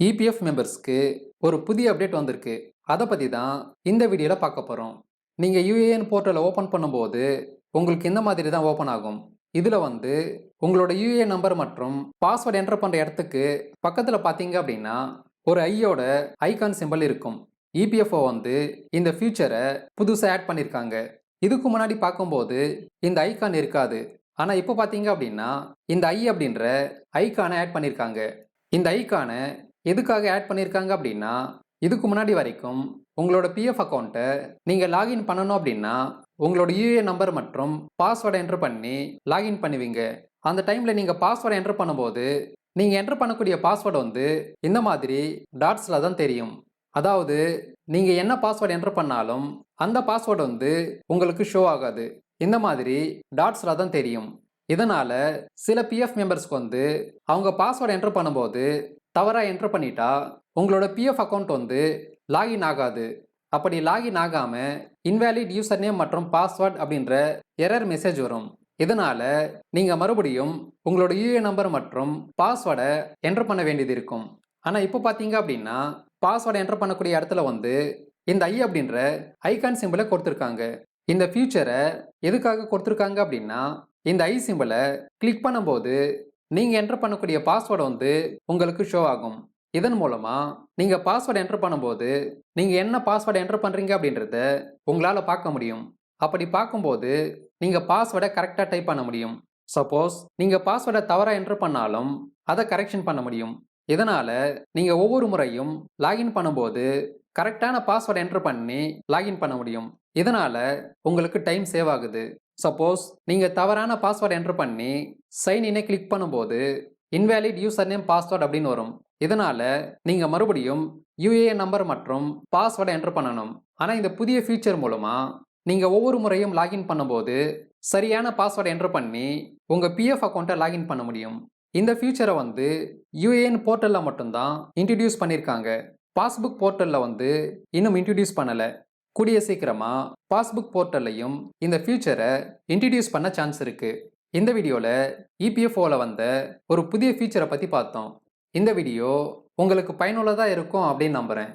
EPF மெம்பர்ஸ்க்கு ஒரு புதிய அப்டேட் வந்திருக்கு. அதை பற்றி தான் இந்த வீடியோவில் பார்க்க போகிறோம் நீங்கள் யூஏஎன் போர்ட்டலை ஓப்பன் பண்ணும்போது உங்களுக்கு இந்த மாதிரி தான் ஓப்பன் ஆகும். இதில் வந்து உங்களோட யூஏஎன் நம்பர் மற்றும் பாஸ்வேர்டு என்டர் பண்ணுற இடத்துக்கு பக்கத்தில் பார்த்தீங்க அப்படின்னா ஒரு ஐயோட ஐகான் சிம்பல் இருக்கும். இபிஎஃப்ஓ வந்து இந்த ஃபியூச்சரை புதுசாக ஆட் பண்ணியிருக்காங்க இதுக்கு முன்னாடி பார்க்கும்போது இந்த ஐகான் இருக்காது. ஆனால் இப்போ பார்த்தீங்க அப்படின்னா இந்த ஐ அப்படின்ற ஐகானை ஆட் பண்ணியிருக்காங்க இந்த ஐகானை எதுக்காக ஆட் பண்ணியிருக்காங்க அப்படின்னா இதுக்கு முன்னாடி வரைக்கும் உங்களோட பிஎஃப் அக்கௌண்ட்டை நீங்கள் லாகின் பண்ணணும் அப்படின்னா உங்களோட யூஏ நம்பர் மற்றும் பாஸ்வேர்டை என்டர் பண்ணி லாகின் பண்ணுவீங்க. அந்த டைமில் நீங்கள் பாஸ்வேர்டை என்டர் பண்ணும்போது நீங்கள் என்டர் பண்ணக்கூடிய பாஸ்வேர்டு வந்து இந்த மாதிரி டாட்ஸில் தான் தெரியும். அதாவது நீங்கள் என்ன பாஸ்வேர்டு என்டர் பண்ணாலும் அந்த பாஸ்வேர்டு வந்து உங்களுக்கு ஷோ ஆகாது. இந்த மாதிரி டாட்ஸில் தான் தெரியும். இதனால் சில பிஎஃப் மெம்பர்ஸ்க்கு வந்து அவங்க பாஸ்வேர்டு என்டர் பண்ணும்போது தவறாக என்ட்ரு பண்ணிட்டா உங்களோட பிஎஃப் அக்கௌண்ட் வந்து லாகின் ஆகாது. அப்படி லாகின் ஆகாமல் இன்வேலிட் யூசர் நேம் மற்றும் பாஸ்வேர்ட் அப்படின்ற எரர் மெசேஜ் வரும். இதனால் நீங்கள் மறுபடியும் உங்களோட யூஏ நம்பர் மற்றும் பாஸ்வேர்டை என்டர் பண்ண வேண்டியது இருக்கும். ஆனால் இப்போ பார்த்தீங்க அப்படின்னா பாஸ்வேர்டை என்டர் பண்ணக்கூடிய இடத்துல வந்து இந்த ஐ அப்படின்ற ஐகான் சிம்பிளை கொடுத்துருக்காங்க. இந்த ஃபியூச்சரை எதுக்காக கொடுத்துருக்காங்க அப்படின்னா இந்த ஐ சிம்பிளை கிளிக் பண்ணும்போது நீங்கள் என்டர் பண்ணக்கூடிய பாஸ்வேர்டு வந்து உங்களுக்கு ஷோ ஆகும். இதன் மூலமாக நீங்கள் பாஸ்வேர்டு என்டர் பண்ணும்போது நீங்கள் என்ன பாஸ்வேர்டு என்டர் பண்ணுறீங்க அப்படின்றத உங்களால் பார்க்க முடியும். அப்படி பார்க்கும்போது நீங்கள் பாஸ்வேர்டை கரெக்டாக டைப் பண்ண முடியும். சப்போஸ் நீங்கள் பாஸ்வேர்டை தவறாக என்டர் பண்ணாலும் அதை கரெக்ஷன் பண்ண முடியும். இதனால் நீங்கள் ஒவ்வொரு முறையும் லாகின் பண்ணும்போது கரெக்டான பாஸ்வேர்டு என்டர் பண்ணி லாகின் பண்ண முடியும். இதனால் உங்களுக்கு டைம் சேவ் ஆகுது. சப்போஸ் நீங்கள் தவறான பாஸ்வேர்டு என்டர் பண்ணி சைன் இனை கிளிக் பண்ணும்போது இன்வேலிட் யூசர் நேம் பாஸ்வேர்டு அப்படின்னு வரும். இதனால் நீங்கள் மறுபடியும் யூஏஎன் நம்பர் மற்றும் பாஸ்வேர்டை என்டர் பண்ணணும். ஆனால் இந்த புதிய ஃபீச்சர் மூலமாக நீங்கள் ஒவ்வொரு முறையும் லாகின் பண்ணும்போது சரியான பாஸ்வேர்டை என்டர் பண்ணி உங்கள் பிஎஃப் அக்கௌண்ட்டை லாகின் பண்ண முடியும். இந்த ஃபியூச்சரை வந்து யூஏஎன் போர்ட்டலில் மட்டும்தான் இன்ட்ரடியூஸ் பண்ணியிருக்காங்க பாஸ்புக் போர்ட்டலில் வந்து இன்னும் இன்ட்ரடியூஸ் பண்ணலை. கூடிய சீக்கிரமாக பாஸ்புக் போர்ட்டல்லையும் இந்த ஃபியூச்சரை இன்ட்ரடியூஸ் பண்ண சான்ஸ் இருக்குது இந்த வீடியோவில் இபிஎஃப்ஓவில் வந்த ஒரு புதிய ஃபியூச்சரை பற்றி பார்த்தோம். இந்த வீடியோ உங்களுக்கு பயனுள்ளதாக இருக்கும் அப்படின்னு நம்புகிறேன்